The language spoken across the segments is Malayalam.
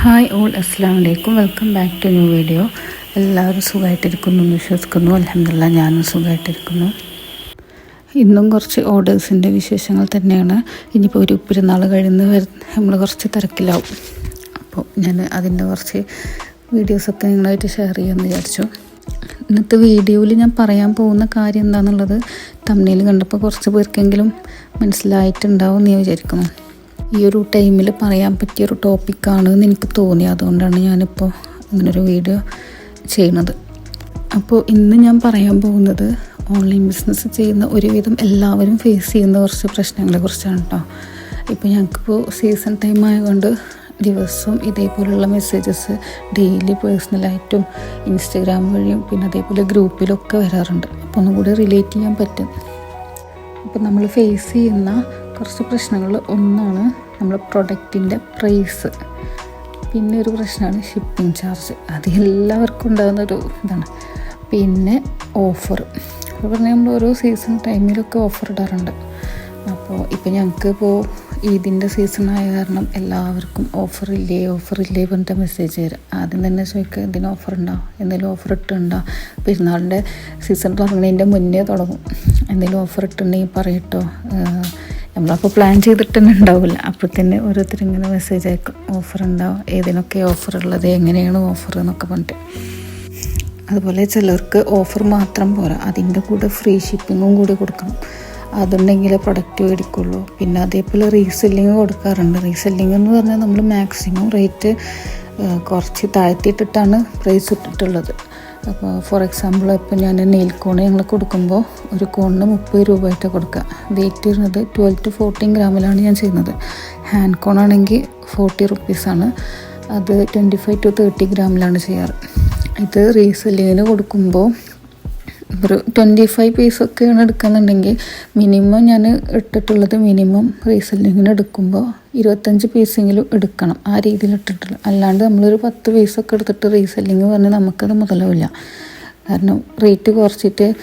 ഹായ് ഓൾ അസ്സാം വലൈക്കും welcome back to new video. എല്ലാവരും സുഖമായിട്ടിരിക്കുന്നു എന്ന് വിശ്വസിക്കുന്നു. അലഹമില്ല ഞാനും സുഖമായിട്ടിരിക്കുന്നു. ഇന്നും കുറച്ച് ഓർഡേഴ്സിന്റെ വിശേഷങ്ങൾ തന്നെയാണ്. ഇനിയിപ്പോൾ ഒരു പെരുന്നാൾ കഴിയുന്ന നമ്മൾ കുറച്ച് തിരക്കിലാവും. അപ്പോൾ ഞാൻ അതിന്റെ കുറച്ച് വീഡിയോസൊക്കെ നിങ്ങളായിട്ട് ഷെയർ ചെയ്യാമെന്ന് വിചാരിച്ചു. ഇന്നത്തെ വീഡിയോയിൽ ഞാൻ പറയാൻ പോകുന്ന കാര്യം എന്താണെന്നുള്ളത് തമ്മിൽ കണ്ടപ്പോൾ കുറച്ച് പേർക്കെങ്കിലും മനസ്സിലായിട്ടുണ്ടാവും എന്ന് വിചാരിക്കുന്നു. ഈ ഒരു ടൈമിൽ പറയാൻ പറ്റിയൊരു ടോപ്പിക്കാണ് എന്ന് എനിക്ക് തോന്നി. അതുകൊണ്ടാണ് ഞാനിപ്പോൾ ഇങ്ങനൊരു വീഡിയോ ചെയ്യുന്നത് അപ്പോൾ ഇന്ന് ഞാൻ പറയാൻ പോകുന്നത് ഓൺലൈൻ ബിസിനസ് ചെയ്യുന്ന ഒരുവിധം എല്ലാവരും ഫേസ് ചെയ്യുന്ന കുറച്ച് പ്രശ്നങ്ങളെ കുറിച്ചാണ് കേട്ടോ ഇപ്പോൾ ഞങ്ങൾക്കിപ്പോൾ സീസൺ ടൈം ആയതുകൊണ്ട് ദിവസവും ഇതേപോലുള്ള മെസ്സേജസ് ഡെയിലി പേഴ്സണലായിട്ടും ഇൻസ്റ്റഗ്രാം വഴിയും പിന്നെ അതേപോലെ ഗ്രൂപ്പിലൊക്കെ വരാറുണ്ട്. അപ്പോൾ ഒന്നും കൂടി റിലേറ്റ് ചെയ്യാൻ പറ്റും. അപ്പോൾ നമ്മൾ ഫേസ് ചെയ്യുന്ന കുറച്ച് പ്രശ്നങ്ങൾ. ഒന്നാണ് നമ്മൾ പ്രൊഡക്റ്റിന്റെ പ്രൈസ്. പിന്നെ ഒരു പ്രശ്നമാണ് ഷിപ്പിംഗ് ചാർജ് അത് എല്ലാവർക്കും ഉണ്ടാകുന്ന ഒരു ഇതാണ്. പിന്നെ ഓഫർ അപ്പോൾ പറഞ്ഞാൽ നമ്മൾ ഓരോ സീസൺ ടൈമിലൊക്കെ ഓഫർ ഇടാറുണ്ട്. അപ്പോൾ ഇപ്പോൾ ഞങ്ങൾക്ക് ഇപ്പോൾ ഈദിന്റെ സീസൺ ആയ കാരണം എല്ലാവർക്കും ഓഫർ ഇല്ലേ ഓഫർ ഇല്ലേ പറഞ്ഞിട്ട് മെസ്സേജ് തരാം ആദ്യം തന്നെ ചോദിക്കുക എന്തിനും ഓഫർ ഉണ്ടോ? എന്തെങ്കിലും ഓഫർ ഇട്ടുണ്ടോ പെരുന്നാളിന്റെ സീസൺ തുടങ്ങുന്നതിന്റെ മുന്നേ തുടങ്ങും. എന്തെങ്കിലും ഓഫർ ഇട്ടുണ്ടെങ്കിൽ പറയട്ടോ. നമ്മളപ്പോൾ പ്ലാൻ ചെയ്തിട്ട് ഉണ്ടാവില്ല. അപ്പോൾ തന്നെ ഓരോരുത്തർ ഇങ്ങനെ മെസ്സേജ് അയക്കും. ഓഫർ ഉണ്ടാവും ഏതിനൊക്കെ ഓഫർ ഉള്ളത്? എങ്ങനെയാണ് ഓഫർ എന്നൊക്കെ പറഞ്ഞിട്ട്. അതുപോലെ ചിലർക്ക് ഓഫർ മാത്രം പോരാ. അതിന്റെ കൂടെ ഫ്രീ ഷിപ്പിങ്ങും കൂടി കൊടുക്കണം. അതുണ്ടെങ്കിലേ പ്രൊഡക്റ്റ് മേടിക്കുള്ളൂ. പിന്നെ അതേപോലെ റീസെല്ലിങ് കൊടുക്കാറുണ്ട്. റീസെല്ലിംഗ് എന്ന് പറഞ്ഞാൽ നമ്മൾ മാക്സിമം റേറ്റ് കുറച്ച് താഴ്ത്തിയിട്ടിട്ടാണ് പ്രൈസ് ഇട്ടിട്ടുള്ളത്. അപ്പോൾ ഫോർ എക്സാമ്പിൾ ഇപ്പോൾ ഞാൻ നെയിൽ കോൺ ഞങ്ങൾ കൊടുക്കുമ്പോൾ ഒരു കോണിന് മുപ്പത് രൂപയായിട്ട് കൊടുക്കുക. വെയിറ്റ് വരുന്നത് ട്വൽവ് ടു ഫോർട്ടീൻ ഗ്രാമിലാണ് ഞാൻ ചെയ്യുന്നത്. ഹാൻഡ് കോൺ ആണെങ്കിൽ ഫോർട്ടി റുപ്പീസാണ് അത് ട്വന്റി ഫൈവ് ടു തേർട്ടി ഗ്രാമിലാണ് ചെയ്യാറ്. ഇത് റീസെല്ലിങ്ങിന് കൊടുക്കുമ്പോൾ ഒരു ട്വന്റി ഫൈവ് പീസൊക്കെയാണ് എടുക്കുന്നുണ്ടെങ്കിൽ മിനിമം ഞാൻ ഇട്ടിട്ടുള്ളത് മിനിമം റീസെല്ലിങ്ങിന് എടുക്കുമ്പോൾ ഇരുപത്തഞ്ച് പീസെങ്കിലും എടുക്കണം ആ രീതിയിൽ ഇട്ടിട്ടുള്ളത് അല്ലാണ്ട് നമ്മളൊരു പത്ത് പീസൊക്കെ എടുത്തിട്ട് റീസെല്ലിങ് പറഞ്ഞാൽ നമുക്കത് മുതലാവില്ല. കാരണം റേറ്റ് കുറച്ചിട്ട്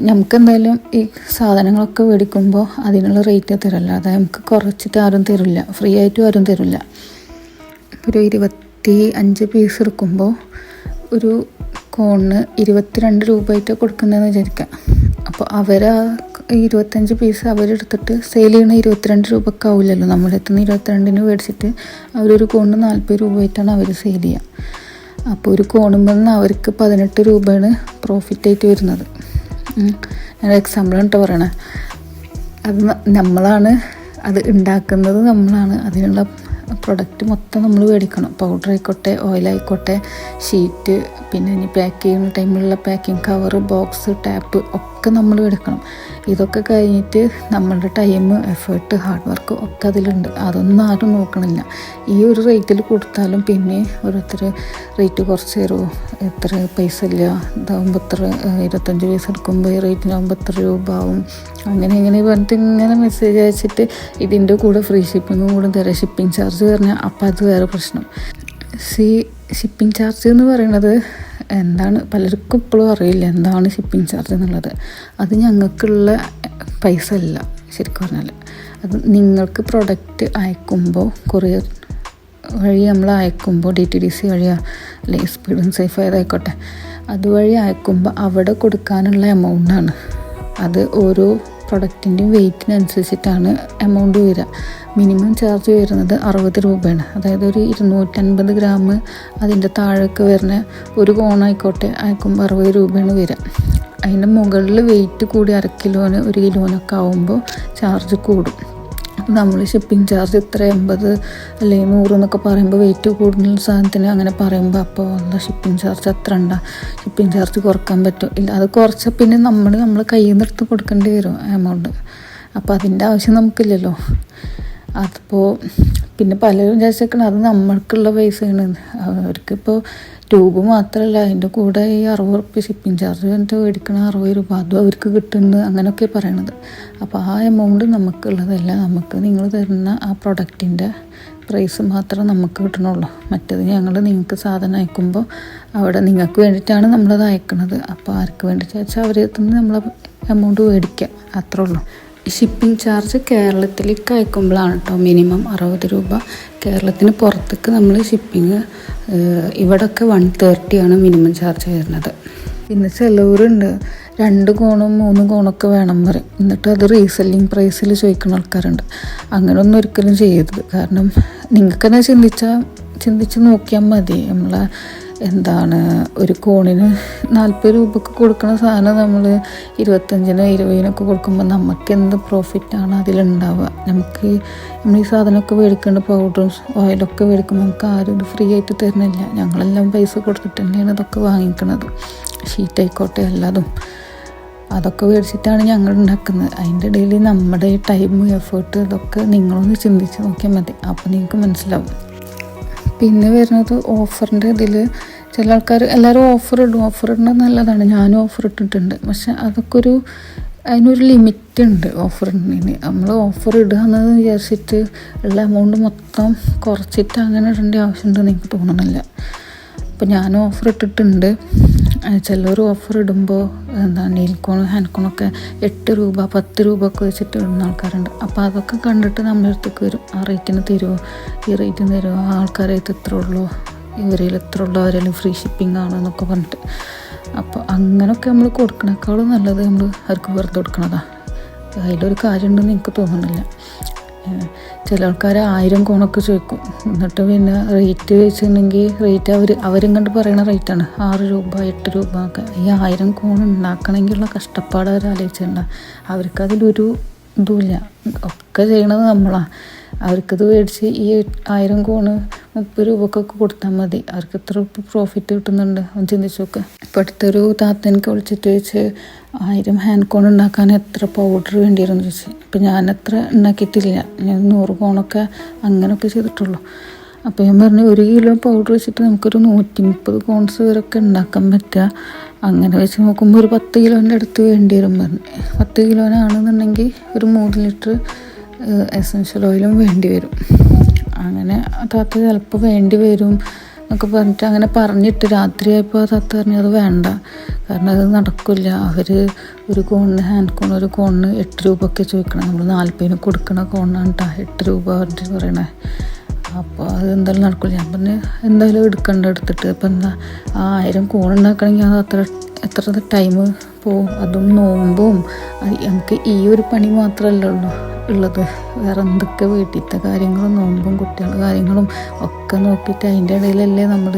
നമുക്ക് എന്തായാലും ഈ സാധനങ്ങളൊക്കെ മേടിക്കുമ്പോൾ അതിനുള്ള റേറ്റ് തരില്ല അതായത് നമുക്ക് കുറച്ചിട്ട് ആരും തരില്ല. ഫ്രീ ആയിട്ടും ആരും തരില്ല. ഒരു ഇരുപത്തി അഞ്ച് പീസ് എടുക്കുമ്പോൾ ഒരു കോണിന് ഇരുപത്തിരണ്ട് രൂപയായിട്ട് കൊടുക്കുന്നതെന്ന് വിചാരിക്കാം. അപ്പോൾ അവർ ഇരുപത്തഞ്ച് പീസ് അവരെടുത്തിട്ട് സെയിൽ ചെയ്യണ ഇരുപത്തിരണ്ട് രൂപക്ക് ആവില്ലല്ലോ നമ്മുടെ എത്തുന്ന ഇരുപത്തിരണ്ടിന് മേടിച്ചിട്ട് അവരൊരു കോണിന് നാൽപ്പത് രൂപയായിട്ടാണ് അവർ സെയിൽ ചെയ്യുക അപ്പോൾ ഒരു കോണുമ്പോൾ നിന്ന് അവർക്ക് പതിനെട്ട് രൂപയാണ് പ്രോഫിറ്റായിട്ട് വരുന്നത്. ഞാൻ എക്സാമ്പിൾ കേട്ടോ പറയണേ. അത് നമ്മളാണ് അത് ഉണ്ടാക്കുന്നത് നമ്മളാണ്. അതിനുള്ള പ്രൊഡക്റ്റ് മൊത്തം നമ്മൾ മേടിക്കണം. പൗഡർ ആയിക്കോട്ടെ ഓയിലായിക്കോട്ടെ ഷീറ്റ് പിന്നെ ഇനി പാക്ക് ചെയ്യുന്ന ടൈമിലുള്ള പാക്കിംഗ് കവർ ബോക്സ് ടാപ്പ് ഒക്കെ നമ്മൾ എടുക്കണം. ഇതൊക്കെ കഴിഞ്ഞിട്ട് നമ്മളുടെ ടൈം എഫേർട്ട് ഹാർഡ് വർക്ക് ഒക്കെ അതിലുണ്ട്. അതൊന്നും ആരും നോക്കണില്ല. ഈ ഒരു റേറ്റിൽ കൊടുത്താലും പിന്നെ ഓരോരുത്തർ റേറ്റ് കുറച്ച് തരുമോ എത്ര പൈസ ഇല്ല. ഇതാകുമ്പോൾ ഇത്ര ഇരുപത്തഞ്ച് പൈസ എടുക്കുമ്പോൾ ഈ റേറ്റിനാകുമ്പോൾ എത്ര രൂപ ആവും അങ്ങനെ ഇങ്ങനെ പറഞ്ഞിട്ട് ഇങ്ങനെ മെസ്സേജ് അയച്ചിട്ട് ഇതിന്റെ കൂടെ ഫ്രീ ഷിപ്പിങ്ങും കൂടെ തരാം. ഷിപ്പിംഗ് ചാർജ് പറഞ്ഞാൽ അപ്പം അത് വേറെ പ്രശ്നം. സി ഷിപ്പിംഗ് ചാർജ് എന്ന് പറയുന്നത് എന്താണ് പലർക്കും ഇപ്പോഴും അറിയില്ല എന്താണ് ഷിപ്പിംഗ് ചാർജ് എന്നുള്ളത്. അത് ഞങ്ങൾക്കുള്ള പൈസ അല്ല ശരിക്കും പറഞ്ഞാൽ അത് നിങ്ങൾക്ക് പ്രൊഡക്റ്റ് അയക്കുമ്പോൾ കൊറിയർ വഴി നമ്മൾ അയക്കുമ്പോൾ ഡി ടി ഡി സി വഴിയോ അല്ലെങ്കിൽ സ്പീഡ് സേഫ് ആയതായിക്കോട്ടെ അതുവഴി അയക്കുമ്പോൾ അവിടെ കൊടുക്കാനുള്ള എമൗണ്ടാണ് അത് ഓരോ പ്രൊഡക്റ്റിന്റെയും വെയ്റ്റിനനുസരിച്ചിട്ടാണ് എമൗണ്ട് വരിക. മിനിമം ചാർജ് വരുന്നത് അറുപത് രൂപയാണ്. അതായത് ഒരു ഇരുന്നൂറ്റൻപത് ഗ്രാം അതിന്റെ താഴേക്ക് വരുന്ന ഒരു കോണായിക്കോട്ടെ അയക്കുമ്പോൾ അറുപത് രൂപയാണ് വരിക. അതിന്റെ മുകളിൽ വെയിറ്റ് കൂടി അര കിലോന് ഒരു കിലോനൊക്കെ ആകുമ്പോൾ ചാർജ് കൂടും. നമ്മൾ ഷിപ്പിംഗ് ചാർജ് ഇത്ര എൺപത് അല്ലെങ്കിൽ നൂറ് എന്നൊക്കെ പറയുമ്പോൾ വെയിറ്റ് കൂടുന്ന സാധനത്തിന് അങ്ങനെ പറയുമ്പോൾ അപ്പോൾ എന്താ ഷിപ്പിംഗ് ചാർജ് അത്ര ഉണ്ടാ? ഷിപ്പിംഗ് ചാർജ് കുറയ്ക്കാൻ പറ്റും? ഇല്ല അത് കുറച്ച് പിന്നെ നമ്മൾ നമ്മൾ കയ്യിൽ നിന്ന് എടുത്ത് കൊടുക്കേണ്ടി വരും എമൗണ്ട് അപ്പോൾ അതിന്റെ ആവശ്യം നമുക്കില്ലല്ലോ. അതിപ്പോൾ പിന്നെ പലരും വിചാരിച്ചേക്കണം അത് നമ്മൾക്കുള്ള പൈസയാണ്. അവർക്കിപ്പോൾ ട്യൂബ് മാത്രമല്ല അതിന്റെ കൂടെ ഈ അറുപത് റുപ്യ ഷിപ്പിംഗ് ചാർജ് എന്നിട്ട് മേടിക്കണ അറുപത് രൂപ അതും അവർക്ക് കിട്ടുന്നത് അങ്ങനെയൊക്കെ പറയണത്. അപ്പോൾ ആ എമൗണ്ട് നമുക്കുള്ളതല്ല. നമുക്ക് നിങ്ങൾ തരുന്ന ആ പ്രൊഡക്റ്റിന്റെ പ്രൈസ് മാത്രമേ നമുക്ക് കിട്ടണുള്ളൂ. മറ്റേത് ഞങ്ങൾ നിങ്ങൾക്ക് സാധനം അയക്കുമ്പോൾ അവിടെ നിങ്ങൾക്ക് വേണ്ടിയിട്ടാണ് നമ്മളത് അയക്കുന്നത് അപ്പോൾ ആർക്ക് വേണ്ടിയിട്ട് വെച്ചാൽ അവരെ നമ്മൾ എമൗണ്ട് മേടിക്കുക അത്രേ ഉള്ളൂ. ഷിപ്പിംഗ് ചാർജ് കേരളത്തിലേക്ക് അയക്കുമ്പോഴാണ് കേട്ടോ മിനിമം അറുപത് രൂപ. കേരളത്തിന് പുറത്തേക്ക് നമ്മൾ ഷിപ്പിംഗ് ഇവിടൊക്കെ വൺ തേർട്ടിയാണ് മിനിമം ചാർജ് വരുന്നത്. പിന്നെ ചിലവരുണ്ട്. രണ്ട് കോണും മൂന്ന് കോണൊക്കെ വേണം പറയും. എന്നിട്ട് അത് റീസെല്ലിംഗ് പ്രൈസിൽ ചോദിക്കുന്ന ആൾക്കാരുണ്ട്. അങ്ങനെയൊന്നും ഒരിക്കലും ചെയ്യരുത്. കാരണം നിങ്ങൾക്കെന്നെ ചിന്തിച്ചാൽ ചിന്തിച്ച് നോക്കിയാൽ മതി. നമ്മളെ എന്താണ് ഒരു കോണിന് നാൽപ്പത് രൂപക്ക് കൊടുക്കുന്ന സാധനം നമ്മൾ ഇരുപത്തഞ്ചിനോ ഇരുപതിനൊക്കെ കൊടുക്കുമ്പോൾ നമുക്ക് എന്ത് പ്രോഫിറ്റാണ് അതിലുണ്ടാവുക. നമുക്ക് നമ്മൾ ഈ സാധനമൊക്കെ മേടിക്കേണ്ട പൗഡറും ഓയിലൊക്കെ മേടിക്കുമ്പോൾ നമുക്ക് ആരും ഇത് ഫ്രീ ആയിട്ട് തരുന്നില്ല. ഞങ്ങളെല്ലാം പൈസ കൊടുത്തിട്ട് തന്നെയാണ് ഇതൊക്കെ വാങ്ങിക്കുന്നത് ഷീറ്റ് ആയിക്കോട്ടെ എല്ലാതും. അതൊക്കെ മേടിച്ചിട്ടാണ് ഞങ്ങൾ ഉണ്ടാക്കുന്നത്. അതിന്റെ ഇടയിൽ നമ്മുടെ ടൈം എഫേർട്ട് ഇതൊക്കെ നിങ്ങളൊന്ന് ചിന്തിച്ച് നോക്കിയാൽ മതി. അപ്പോൾ നിങ്ങൾക്ക് മനസ്സിലാവും. പിന്നെ വരുന്നത് ഓഫറിന്റെ ഇതിൽ ചില ആൾക്കാർ എല്ലാവരും ഓഫർ ഇടും. ഓഫർ ഇടുന്നത് നല്ലതാണ്. ഞാനും ഓഫർ ഇട്ടിട്ടുണ്ട്. പക്ഷെ അതൊക്കെ ഒരു അതിനൊരു ലിമിറ്റ് ഉണ്ട് ഓഫർ ഇടുന്നതിന്. നമ്മൾ ഓഫർ ഇടുക എന്നത് വിചാരിച്ചിട്ട് ഉള്ള എമൗണ്ട് മൊത്തം കുറച്ചിട്ട് അങ്ങനെ ഇടേണ്ട ആവശ്യമുണ്ടെന്ന് എനിക്ക് തോന്നുന്നില്ല. അപ്പോൾ ഞാൻ ഓഫർ ഇട്ടിട്ടുണ്ട്. ചിലർ ഓഫർ ഇടുമ്പോൾ എന്താ നെയിൽ ഹാൻഡ്കോണൊക്കെ ഹാൻഡ് കോണൊക്കെ എട്ട് രൂപ പത്ത് രൂപ ഒക്കെ വെച്ചിട്ട് ഇടുന്ന ആൾക്കാരുണ്ട്. അപ്പോൾ അതൊക്കെ കണ്ടിട്ട് നമ്മുടെ അടുത്തേക്ക് വരും. ആ റേറ്റിന് തരുമോ ഈ റേറ്റിന് തരുമോ ആ ആൾക്കാരായിട്ട് ഇത്ര ഉള്ളൂ? ഇവരിൽ എത്ര ഉള്ളൂ? അവരെല്ലാം ഫ്രീ ഷിപ്പിംഗ് ആണ് എന്നൊക്കെ പറഞ്ഞിട്ട്. അപ്പോൾ അങ്ങനെയൊക്കെ നമ്മൾ കൊടുക്കണേക്കാളും നല്ലത് നമ്മൾ അവർക്ക് വെറുതെ കൊടുക്കണതാണ് അതിലൊരു കാര്യമുണ്ടെന്ന് എനിക്ക് തോന്നുന്നില്ല. ചില ആൾക്കാർ ആയിരം കോണൊക്കെ ചോദിക്കും. എന്നിട്ട് പിന്നെ റേറ്റ് വെച്ചിട്ടുണ്ടെങ്കിൽ റേറ്റ് അവർ അവരും കണ്ട് പറയുന്ന റേറ്റാണ് ആറ് രൂപ എട്ട് രൂപ ഒക്കെ. ഈ ആയിരം കോൺ ഉണ്ടാക്കണമെങ്കിലുള്ള കഷ്ടപ്പാട് അവർ ആലോചിച്ചിട്ടുണ്ട. അവർക്കതിലൊരു ഇതുമില്ല. ഒക്കെ ചെയ്യണത് നമ്മളാണ് അവർക്കത് മേടിച്ച് ഈ ആയിരം കോണ് മുപ്പത് രൂപക്കൊക്കെ കൊടുത്താൽ മതി. അവർക്ക് എത്ര പ്രോഫിറ്റ് കിട്ടുന്നുണ്ട്? അവൻ ചിന്തിച്ചു നോക്ക്. ഇപ്പോൾ അടുത്തൊരു താത്തനിക്ക് വിളിച്ചിട്ട് വെച്ച് ആയിരം ഹാൻഡ് കോൺ ഉണ്ടാക്കാൻ എത്ര പൗഡർ വേണ്ടിയിരുന്നു? ചോദിച്ചു അപ്പം ഞാൻ എത്ര ഉണ്ടാക്കിയിട്ടില്ല. ഞാൻ നൂറ് കോണൊക്കെ അങ്ങനെയൊക്കെ ചെയ്തിട്ടുള്ളൂ. അപ്പോൾ ഞാൻ പറഞ്ഞു ഒരു കിലോ പൗഡർ വെച്ചിട്ട് നമുക്കൊരു നൂറ്റി മുപ്പത് കോൺസ് വരെയൊക്കെ ഉണ്ടാക്കാൻ പറ്റുക അങ്ങനെ വെച്ച് നോക്കുമ്പോൾ ഒരു പത്ത് കിലോന്റെ അടുത്ത് വേണ്ടി വരും പറഞ്ഞു. പത്ത് കിലോനാണെന്നുണ്ടെങ്കിൽ ഒരു മൂന്ന് ലിറ്റർ എസൻഷ്യൽ ഓയിലും വേണ്ടി വരും അങ്ങനെ താത്ത ചിലപ്പോൾ വേണ്ടി വരും എന്നൊക്കെ പറഞ്ഞിട്ട് അങ്ങനെ പറഞ്ഞിട്ട് രാത്രിയായപ്പോൾ തത്ത് പറഞ്ഞു അത് വേണ്ട. കാരണം അത് നടക്കില്ല. അവർ ഒരു കോണിന് ഹാൻഡ് കോൺ ഒരു കോണിന് എട്ട് രൂപ ഒക്കെ ചോദിക്കണം. നമ്മൾ നാൽപ്പതിന് കൊടുക്കണ കോണാണ് കേട്ടോ എട്ട് രൂപ പറഞ്ഞിട്ട് പറയണേ. അപ്പോൾ അത് എന്തായാലും നടക്കില്ല. ഞാൻ പറഞ്ഞു എന്തായാലും എടുക്കണ്ട എടുത്തിട്ട്. ഇപ്പം എന്താ ആയിരം കോൺ ഉണ്ടാക്കണമെങ്കിൽ അത് അത്ര എത്ര ടൈം പോവും. അതും നോമ്പും. നമുക്ക് ഈ ഒരു പണി മാത്രമല്ല ഉള്ളൂ ഉള്ളത്. വേറെ എന്തൊക്കെ വീട്ടിലത്തെ കാര്യങ്ങളും നോമ്പും കുട്ടികളുടെ കാര്യങ്ങളും ഒക്കെ നോക്കിയിട്ട് അതിന്റെ ഇടയിലല്ലേ നമ്മൾ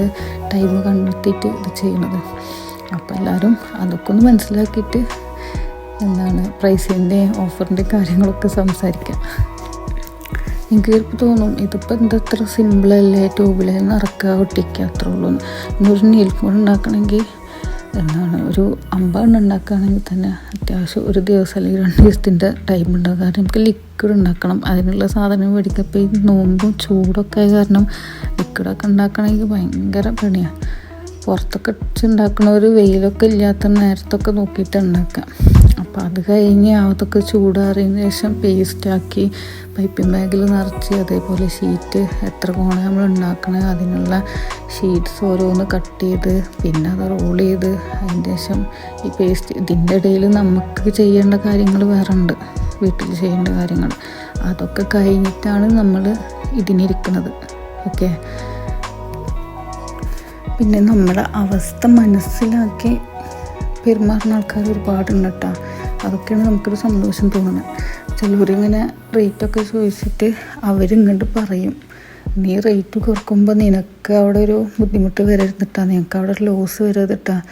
ടൈം കണ്ടെത്തിയിട്ട് ഇത് ചെയ്യുന്നത്. അപ്പോൾ എല്ലാവരും അതൊക്കെ ഒന്ന് മനസ്സിലാക്കിയിട്ട് എന്താണ് പ്രൈസിന്റെ ഓഫറിന്റെ കാര്യങ്ങളൊക്കെ സംസാരിക്കാം. എനിക്ക് തോന്നും ഇതിപ്പോൾ എന്താ ഇത്ര സിമ്പിളല്ലേ ട്യൂബിലെ നിറക്കുക ഒട്ടിക്കുക അത്രേ ഉള്ളൂ ഇന്നൊരു നീൽപ്പൂൺ ഉണ്ടാക്കണമെങ്കിൽ എന്താണ് ഒരു അമ്പതെണ്ണം ഉണ്ടാക്കുകയാണെങ്കിൽ തന്നെ അത്യാവശ്യം ഒരു ദിവസം അല്ലെങ്കിൽ രണ്ട് ദിവസത്തിന്റെ ടൈം ഉണ്ടാകും കാരണം നമുക്ക് ലിക്വിഡ് ഉണ്ടാക്കണം. അതിനുള്ള സാധനം മേടിക്കുക. ഈ നോമ്പും ചൂടൊക്കെ ആയ കാരണം ലിക്വിഡൊക്കെ ഉണ്ടാക്കണമെങ്കിൽ ഭയങ്കര പണിയാണ് പുറത്തൊക്കെ ഉണ്ടാക്കണ ഒരു വെയിലൊക്കെ ഇല്ലാത്ത നേരത്തൊക്കെ നോക്കിയിട്ട് ഉണ്ടാക്കുക. അപ്പോൾ അത് കഴിഞ്ഞ് അതൊക്കെ ചൂടാറിയതിന് ശേഷം പേസ്റ്റാക്കി പൈപ്പിംഗ് ബാഗിൽ നിറച്ച് അതേപോലെ ഷീറ്റ് എത്ര കോണ നമ്മൾ ഉണ്ടാക്കണത് അതിനുള്ള ഷീറ്റ്സ് ഓരോന്ന് കട്ട് ചെയ്ത് പിന്നെ അത് റോൾ ചെയ്ത് അതിന്റെ ശേഷം ഈ പേസ്റ്റ് ഇതിന്റെ ഇടയിൽ നമുക്ക് ചെയ്യേണ്ട കാര്യങ്ങൾ വേറെ ഉണ്ട് വീട്ടിൽ ചെയ്യേണ്ട കാര്യങ്ങൾ അതൊക്കെ കഴിഞ്ഞിട്ടാണ് നമ്മൾ ഇതിനിരിക്കുന്നത് ഓക്കെ? പിന്നെ നമ്മുടെ അവസ്ഥ മനസ്സിലാക്കി പെരുമാറുന്ന ആൾക്കാർ ഒരുപാടുണ്ട് കേട്ടോ അതൊക്കെയാണ് നമുക്കൊരു സന്തോഷം തോന്നുന്നത്. ചിലവരിങ്ങനെ റേറ്റൊക്കെ ചോദിച്ചിട്ട് അവരിങ്ങോട്ട് പറയും. നീ റേറ്റ് കുറക്കുമ്പോൾ നിനക്ക് അവിടെ ഒരു ബുദ്ധിമുട്ട് വരരുതിട്ടാ. നിനക്ക് അവിടെ ലോസ് വരരുതിട്ടാ.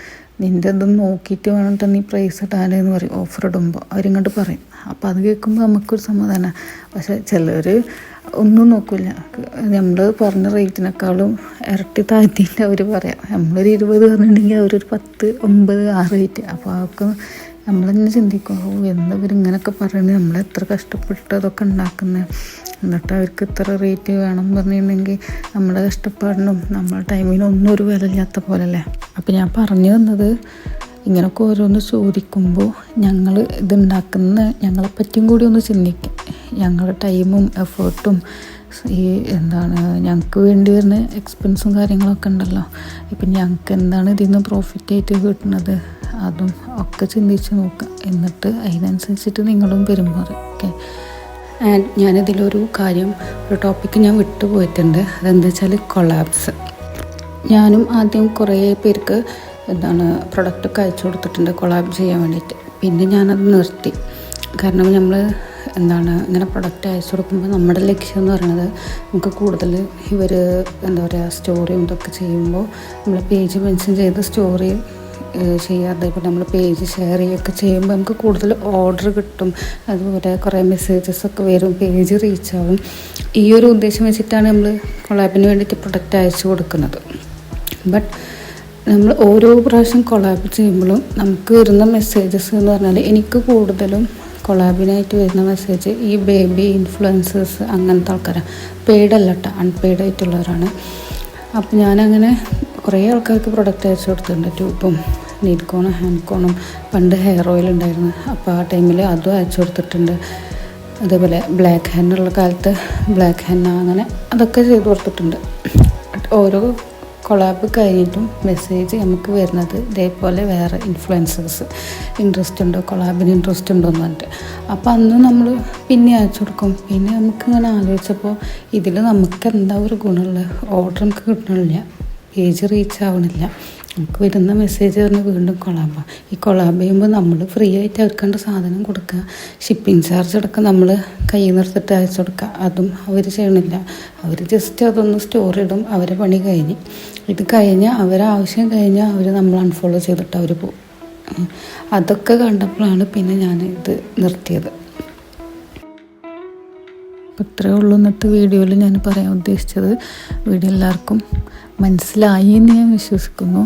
നിന്റെ ഇതൊന്നും നോക്കിയിട്ട് വേണം നീ പ്രൈസ് ഇടാനെന്ന് പറയും. ഓഫർ ഇടുമ്പോൾ അവരിങ്ങോട്ട് പറയും. അപ്പോൾ അത് കേൾക്കുമ്പോൾ നമുക്കൊരു സമാധാനമാണ് പക്ഷെ ചിലർ ഒന്നും നോക്കില്ല നമ്മൾ പറഞ്ഞ റേറ്റിനേക്കാളും ഇരട്ടി താഴ്ത്തിയിട്ട് അവർ പറയാം. നമ്മളൊരു ഇരുപത് പറഞ്ഞിട്ടുണ്ടെങ്കിൽ അവരൊരു പത്ത് ഒമ്പത് ആ റേറ്റ് അപ്പോൾ അതൊക്കെ നമ്മളെന്നെ ചിന്തിക്കും? ഓ എന്താ ഇവർ ഇങ്ങനെയൊക്കെ പറയുന്നത്? നമ്മൾ എത്ര കഷ്ടപ്പെട്ട് അതൊക്കെ ഉണ്ടാക്കുന്നത് എന്നിട്ട് അവർക്ക് ഇത്ര റേറ്റ് വേണം എന്ന് പറഞ്ഞിട്ടുണ്ടെങ്കിൽ നമ്മുടെ കഷ്ടപ്പാടിനും നമ്മുടെ ടൈമിനൊന്നും ഒരു വില ഇല്ലാത്ത പോലല്ലേ? അപ്പോൾ ഞാൻ പറഞ്ഞു തന്നത് ഇങ്ങനൊക്കെ ഓരോന്ന് ചോദിക്കുമ്പോൾ ഞങ്ങൾ ഇതുണ്ടാക്കുന്ന ഞങ്ങളെ പറ്റിയും കൂടി ഒന്ന് ചിന്തിക്കും. ഞങ്ങളുടെ ടൈമും എഫേർട്ടും ഈ എന്താണ് ഞങ്ങൾക്ക് വേണ്ടി വരുന്ന എക്സ്പെൻസും കാര്യങ്ങളൊക്കെ ഉണ്ടല്ലോ. ഇപ്പം ഞങ്ങൾക്ക് എന്താണ് ഇതിൽ നിന്ന് പ്രോഫിറ്റ് ആയിട്ട് കിട്ടുന്നത്? അതും ഒക്കെ ചിന്തിച്ച് നോക്കുക എന്നിട്ട് അതിനനുസരിച്ചിട്ട് നിങ്ങളും പെരുമാറുക ഓക്കെ ആൻഡ് ഞാനിതിലൊരു കാര്യം ഒരു ടോപ്പിക്ക് ഞാൻ വിട്ടുപോയിട്ടുണ്ട് അതെന്താ വെച്ചാൽ കൊളാപ്സ് ഞാനും ആദ്യം കുറേ പേർക്ക് എന്താണ് പ്രൊഡക്റ്റൊക്കെ അയച്ചു കൊടുത്തിട്ടുണ്ട് കൊളാബ് ചെയ്യാൻ വേണ്ടിയിട്ട്. പിന്നെ ഞാനത് നിർത്തി. കാരണം നമ്മൾ എന്താണ് ഇങ്ങനെ പ്രൊഡക്റ്റ് അയച്ചു കൊടുക്കുമ്പോൾ നമ്മുടെ ലക്ഷ്യം എന്ന് പറയുന്നത് നമുക്ക് കൂടുതൽ ഇവർ എന്താ പറയുക സ്റ്റോറിയും ഇതൊക്കെ ചെയ്യുമ്പോൾ നമ്മൾ പേജ് മെൻഷൻ ചെയ്ത് സ്റ്റോറി ചെയ്യുക അതേപോലെ നമ്മൾ പേജ് ഷെയർ ചെയ്യുകയൊക്കെ ചെയ്യുമ്പോൾ നമുക്ക് കൂടുതൽ ഓർഡർ കിട്ടും. അതുപോലെ കുറേ മെസ്സേജസ് ഒക്കെ വരും പേജ് റീച്ച് ആവും. ഈ ഒരു ഉദ്ദേശം വെച്ചിട്ടാണ് നമ്മൾ കൊളാബിന് വേണ്ടിയിട്ട് പ്രൊഡക്റ്റ് അയച്ചു കൊടുക്കുന്നത്. ബട്ട് നമ്മൾ ഓരോ പ്രാവശ്യം കൊളാബ് ചെയ്യുമ്പോഴും നമുക്ക് വരുന്ന മെസ്സേജസ് എന്ന് പറഞ്ഞാൽ എനിക്ക് കൂടുതലും കൊളാബിനായിട്ട് വരുന്ന മെസ്സേജ് ഈ ബേബി ഇൻഫ്ലുവൻസേഴ്സ് അങ്ങനത്തെ ആൾക്കാരാണ് പെയ്ഡല്ല കേട്ടോ അൺപെയ്ഡ് ആയിട്ടുള്ളവരാണ്. അപ്പോൾ ഞാനങ്ങനെ കുറേ ആൾക്കാർക്ക് പ്രൊഡക്റ്റ് അയച്ചു കൊടുത്തിട്ടുണ്ട്. ട്യൂബും കോണും ഹാൻഡ് കോണും പണ്ട് ഹെയർ ഓയിൽ ഉണ്ടായിരുന്നു. അപ്പോൾ ആ ടൈമിൽ അതും അയച്ചു കൊടുത്തിട്ടുണ്ട്. അതേപോലെ ബ്ലാക്ക് ഹെന്നുള്ള കാലത്ത് ബ്ലാക്ക് ഹെന്ന അങ്ങനെ അതൊക്കെ ചെയ്ത് കൊടുത്തിട്ടുണ്ട്. ഓരോ കൊളാബ് കഴിഞ്ഞിട്ടും മെസ്സേജ് നമുക്ക് വരുന്നത് ഇതേപോലെ വേറെ ഇൻഫ്ലുവൻസേഴ്സ് ഇൻട്രസ്റ്റ് ഉണ്ടോ കൊളാബിന് ഇൻട്രസ്റ്റ് ഉണ്ടോ എന്ന് പറഞ്ഞിട്ട്. അപ്പോൾ അന്ന് നമ്മൾ പിന്നെ അയച്ചു കൊടുക്കും. പിന്നെ നമുക്ക് ഇങ്ങനെ ആലോചിച്ചപ്പോൾ ഇതിൽ നമുക്ക് എന്താ ഒരു ഗുണമുള്ള ഓർഡർ നമുക്ക് കിട്ടണില്ല. പേജ് റീച്ച് ആവണില്ല. നമുക്ക് വരുന്ന മെസ്സേജ് പറഞ്ഞ് വീണ്ടും കൊളാബ. ഈ കൊളാബ് ചെയ്യുമ്പോൾ നമ്മൾ ഫ്രീ ആയിട്ട് അവർക്കേണ്ട സാധനം കൊടുക്കുക ഷിപ്പിംഗ് ചാർജ് അടക്കം നമ്മൾ കൈ നിർത്തിട്ട് അയച്ചു കൊടുക്കുക അതും അവർ ചെയ്യണില്ല. അവർ ജസ്റ്റ് അതൊന്ന് സ്റ്റോർ ഇടും. അവരെ പണി കഴിഞ്ഞ്. ഇത് കഴിഞ്ഞാൽ അവരെ ആവശ്യം കഴിഞ്ഞാൽ അവർ നമ്മൾ അൺഫോളോ ചെയ്തിട്ട് അവർ പോകും അതൊക്കെ കണ്ടപ്പോഴാണ് പിന്നെ ഞാൻ ഇത് നിർത്തിയത്. അപ്പോൾ ഇത്രയേ ഉള്ളൂ എന്നിട്ട് വീഡിയോയിൽ ഞാൻ പറയാൻ ഉദ്ദേശിച്ചത്. വീഡിയോ എല്ലാവർക്കും മനസ്സിലായി എന്ന് ഞാൻ വിശ്വസിക്കുന്നു.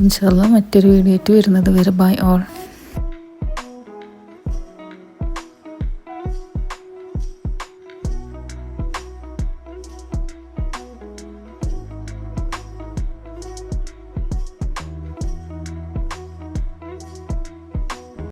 ഇൻഷാല്ല മറ്റൊരു വീഡിയോ ആയിട്ട് വരുന്നത് വരെ ബൈ ഓൾ